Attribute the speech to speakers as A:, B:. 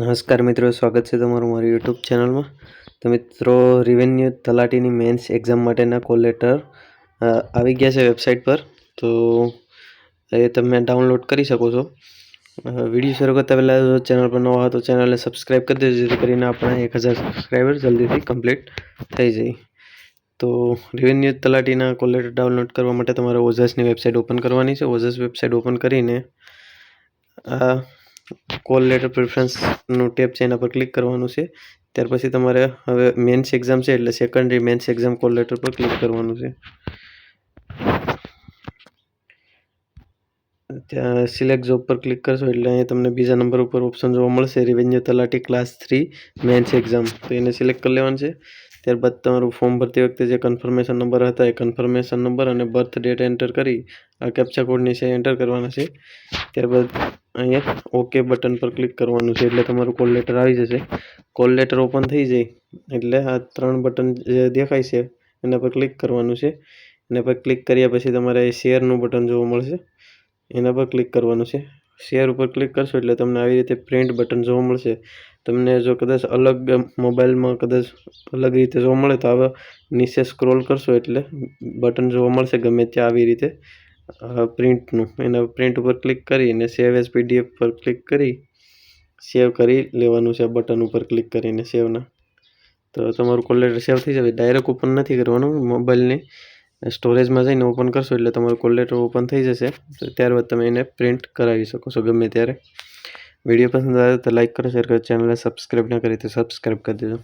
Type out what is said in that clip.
A: નમસ્કાર મિત્રો, સ્વાગત છે તમારું મારી યુટ્યુબ ચેનલમાં. તો મિત્રો રિવેન્યુ તલાટીની મેન્સ એક્ઝામ માટેના કોલ લેટર આવી ગયા છે વેબસાઇટ પર. તો એ તમે ડાઉનલોડ કરી શકો છો. વીડિયો શરૂ કરતાં પહેલાં જો ચેનલ પર નવા હોય તો ચેનલને સબસ્ક્રાઈબ કરી દેજો, જેથી કરીને આપણે એક હજાર સબસ્ક્રાઈબર જલ્દીથી કમ્પ્લીટ થઈ જાય. તો રિવેન્યુ તલાટીના કોલ લેટર ડાઉનલોડ કરવા માટે તમારે ઓઝસની વેબસાઇટ ઓપન કરવાની છે. ઓઝસ વેબસાઇટ ઓપન કરીને આ કોલ લેટર પ્રિફરન્સનું ટેબ છે એના પર ક્લિક કરવાનું છે. ત્યાર પછી તમારે હવે મેન્સ એક્ઝામ છે એટલે secondary mains exam call letter પર ક્લિક કરવાનું છે. ત્યાં સિલેક્ટ જોબ પર ક્લિક કરશો એટલે અહીંયા તમને બીજા નંબર ઉપર ઓપ્શન જોવા મળશે રેવન્યુ તલાટી ક્લાસ થ્રી મેન્સ એક્ઝામ તો એને સિલેક્ટ કરી લેવાનું છે. ત્યારબાદ તમારું ફોર્મ ભરતી વખતે જે કન્ફર્મેશન નંબર હતા એ કન્ફર્મેશન નંબર અને બર્થ ડેટ એન્ટર કરી, આ કેપ્ચા કોડની છે એન્ટર કરવાના છે. ત્યારબાદ અહીંયા ઓકે બટન પર ક્લિક કરવાનું છે એટલે તમારું કોલ લેટર આવી જશે. કોલ લેટર ઓપન થઈ જાય એટલે આ ત્રણ બટન જે દેખાય છે એના પર ક્લિક કરવાનું છે. એના પર ક્લિક કર્યા પછી તમારે શેરનું બટન જોવા મળશે. એના પર ક્લિક કરવાનું છે. શેર ઉપર ક્લિક કરશો એટલે તમને આવી રીતે પ્રિન્ટ બટન જોવા મળશે. તમને જો કદાચ અલગ મોબાઈલમાં કદાચ અલગ રીતે જોવા મળે તો આવા નીચે સ્ક્રોલ કરશો એટલે બટન જોવા મળશે ગમે ત્યાં આવી રીતે. પ્રિન્ટનું એના પ્રિન્ટ ઉપર ક્લિક કરી અને સેવ એઝ પીડીએફ પર ક્લિક કરી સેવ કરી લેવાનું છે બટન ઉપર ક્લિક કરીને સેવના તો તમારું કોલ લેટર સેવ થઈ જશે. ડાયરેક્ટ ઓપન નથી કરવાનું મોબાઈલની સ્ટોરેજમાં જઈને ઓપન કરશો એટલે તમારું કોલ લેટર ઓપન થઈ જશે. ત્યારબાદ તમે એને પ્રિન્ટ કરાવી શકો છો ગમે ત્યારે. વીડિયો પસંદ આવે તો લાઇક કરો શેર કરો ચેનલને સબસ્ક્રાઈબ ના કરી તો સબસ્ક્રાઈબ કરી દેજો.